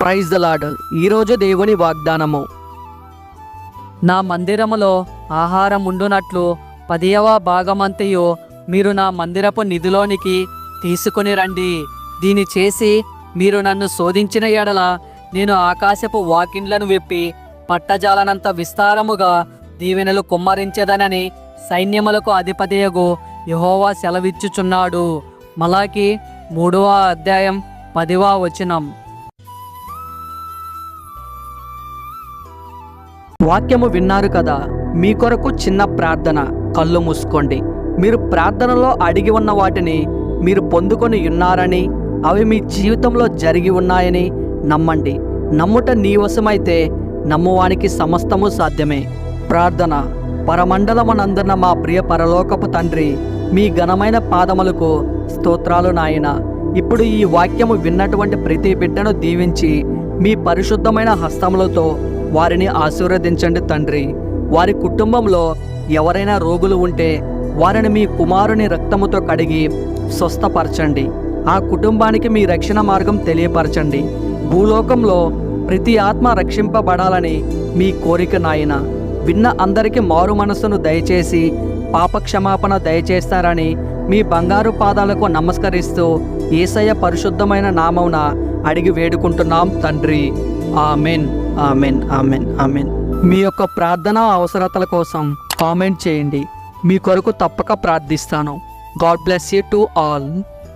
Praise the lord ఈరోజు దేవుని వాగ్దానము. నా మందిరములో ఆహారం ఉండునట్లు పదియవ భాగమంతయు మీరు నా మందిరపు నిధిలోనికి తీసుకుని రండి. దీని చేసి మీరు నన్ను శోధించిన ఎడల నేను ఆకాశపు వాకిండ్లను విప్పి పట్టజాలనంత విస్తారముగా దీవెనలు కుమ్మరించదనని సైన్యములకు అధిపతియగు యహోవా సెలవిచ్చుచున్నాడు. మలాకి మూడవ అధ్యాయం పదివ వచనం. వాక్యము విన్నారు కదా మీ కొరకు చిన్న ప్రార్థన. కళ్ళు మూసుకోండి. మీరు ప్రార్థనలో అడిగి ఉన్న వాటిని మీరు పొందుకొని ఉన్నారని అవి మీ జీవితంలో జరిగి ఉన్నాయని నమ్మండి. నమ్ముట నీ వశమైతే నమ్మువానికి సమస్తము సాధ్యమే. ప్రార్థన. పరమండలమనందున్న మా ప్రియ పరలోకపు తండ్రి మీ ఘనమైన పాదములకు స్తోత్రాలు నాయన. ఇప్పుడు ఈ వాక్యము విన్నటువంటి ప్రతి బిడ్డను దీవించి మీ పరిశుద్ధమైన హస్తములతో వారిని ఆశీర్వదించండి తండ్రి. వారి కుటుంబంలో ఎవరైనా రోగులు ఉంటే వారిని మీ కుమారుని రక్తముతో కడిగి స్వస్థపరచండి. ఆ కుటుంబానికి మీ రక్షణ మార్గం తెలియపరచండి. భూలోకంలో ప్రతి ఆత్మ రక్షింపబడాలని మీ కోరిక నాయన. విన్న అందరికీ మారు మనస్సును దయచేసి పాపక్షమాపణ దయచేస్తారని మీ బంగారు పాదాలకు నమస్కరిస్తూ ఏసయ్య పరిశుద్ధమైన నామమున అడిగి వేడుకుంటున్నాం తండ్రి. ఆమెన్. Amen amen amen. మీ యొక్క ప్రార్థన అవసరతల కోసం కామెంట్ చేయండి. మీ కొరకు తప్పక ప్రార్థిస్తాను. God bless you to all.